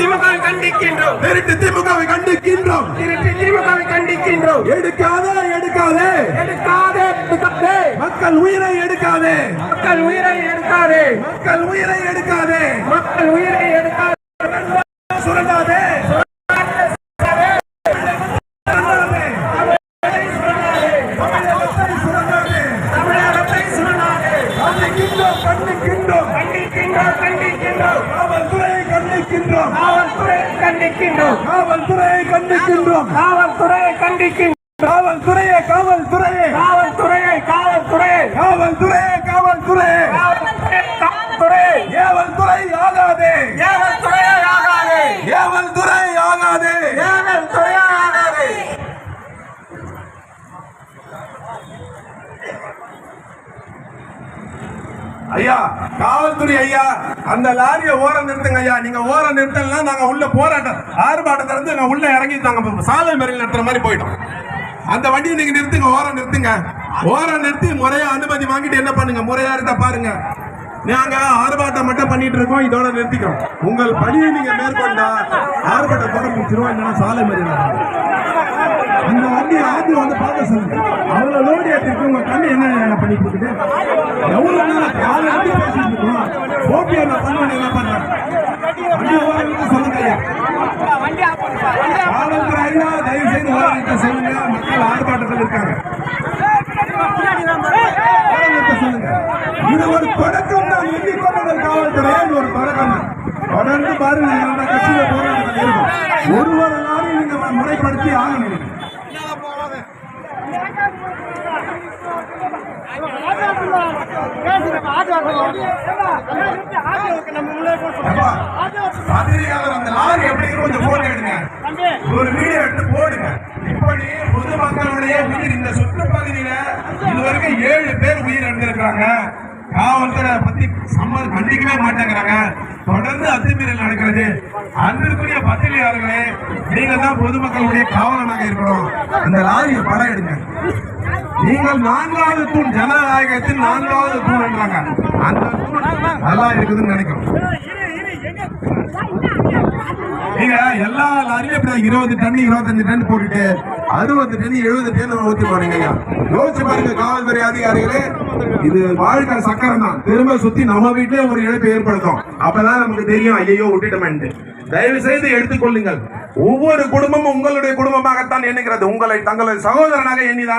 திமுகவை கண்டிக்கின்றோம். திருட்டு திமுகவை கண்டிக்கின்றோம். திருட்டு திமுகவை கண்டிக்கின்றோம். எடுக்காதே எடுக்காதே. எடுக்காதே எடுக்காதே. மக்கள் உயிரை எடுக்காதே. மக்கள் உயிரை எடுக்காதே. மக்கள் உயிரை எடுக்காதே. மக்கள் உயிரை எடுக்காதே. சுரண்டாதே. கண்டிக்கின்றோம் கண்டிக்கின்றோம். கண்டிக்கின்றோம் காவல்துறையை கண்டிக்கின்றோம் காவல்துறையை கண்டிக்கின்றோம். காவல்துறையை கண்டிக்கின்றோம். காவல்துறையை கண்டிக்கின்றோம். காவல்துறையே காவல்துறையே. காவல்துறையை காவல்துறையை. காவல்துறையே. ஐயா காவல்துறை ஐயா அந்த லாரியை ஓரம் நிறுத்துங்க ஐயா. நீங்க ஓரம் நிறுத்தலாம் நாங்க உள்ள போராட்டம். ஆர்ப்பாட்டத்துல இருந்து நாங்க உள்ள இறங்கி நாங்க சாலை மறியல் நடத்துற மாதிரி போயிட்டோம். அந்த வண்டியை நீங்க நிறுத்துங்க ஓரம் நிறுத்துங்க. ஓரம் நிறுத்தி முறையா அனுமதி வாங்கிட்டு என்ன பண்ணுங்க? முறையா இருந்தா பாருங்க. நாங்க ஆர்ப்பாட்டம் மட்டும் பண்ணிட்டு இருக்கோம் இதோட நிறுத்திக்கிறோம். உங்கள் பணியை நீங்க மேற்கொண்டா ஆர்ப்பாட்டம் போட முடிச்சிருவோம் இல்லைன்னா சாலை மறியல் அந்த வண்டி ஆத்தி வந்து பார்க்க சொல்லுங்க. அவ்வளவு லோடு ஏற்றிருக்கு உங்க கண்ணு என்ன பண்ணிட்டு இருக்குது? எவ்வளவு நேரம் காலையில இருந்து பேசிட்டு இருக்கோம் ஓபிஆர் பண்ணுவேன் என்ன பண்றேன் வண்டி ஓரணிட்டு சொல்லுங்க ஐயா காவல்துறை ஐயா தயவு செய்து ஓரணிட்டு சொல்லுங்க மக்கள் ஆர்ப்பாட்டத்தில் இருக்காங்க ஓரணிட்டு சொல்லுங்க இது ஒரு தொடக்கம் தான் எண்ணிக்கொண்டது ஒரு தொடக்கம் தொடர்ந்து பாருங்க எங்களோட கட்சியில போராட்டத்தில் இருக்கும் ஒருவர் எல்லாரும் நீங்க முறைப்படுத்தி ஆகணும் அந்த லாரி கொஞ்சம் ஒரு வீடியோ எடுத்து போடுங்க. இப்படி பொதுமக்களுடைய உயிர் இந்த சுற்றுப்பகுதியில இதுவரைக்கும் ஏழு பேர் உயிர் எடுத்திருக்கிறாங்க காவல்துறை பத்தி சம்மதம் கண்டிக்கவே மாட்டேங்கிறாங்க. தொடர்ந்து அத்துமீறல் நடக்கிறது. அன்பிற்குரிய பத்திரிகையாளர்களே நீங்க தான் பொதுமக்களுடைய காவலனாக இருக்கணும். அந்த லாரியை படம் எடுங்க நீங்கள் நான்காவது தூண் ஜனநாயகத்தில் நான்காவது தூண் என்றாங்க. அந்த தூண் நல்லா இருக்குதுன்னு நினைக்கிறோம். நீங்க எல்லா லாரியும் இருபது டன் இருபத்தஞ்சு டன் போட்டுட்டு அறுபது டன் எழுபது டன் ஊத்தி போறீங்க ஐயா. யோசிச்சு பாருங்க காவல்துறை அதிகாரிகளே இது வாழ்க்கை சக்கரம் தான். திரும்ப சுத்தி நம்ம வீட்டுல ஒரு இழப்பு ஏற்படுத்தும். அப்பதான் நமக்கு தெரியும் ஐயோ விட்டுட்டோம்னு தயவு செய்து எடுத்துக்கொள்ளுங்கள். ஒவ்வொரு குடும்பமும் உங்களுடைய குடும்பமாகத்தான் எண்ணுகிறது. உங்களை தங்களது சகோதரனாக எண்ணிதான்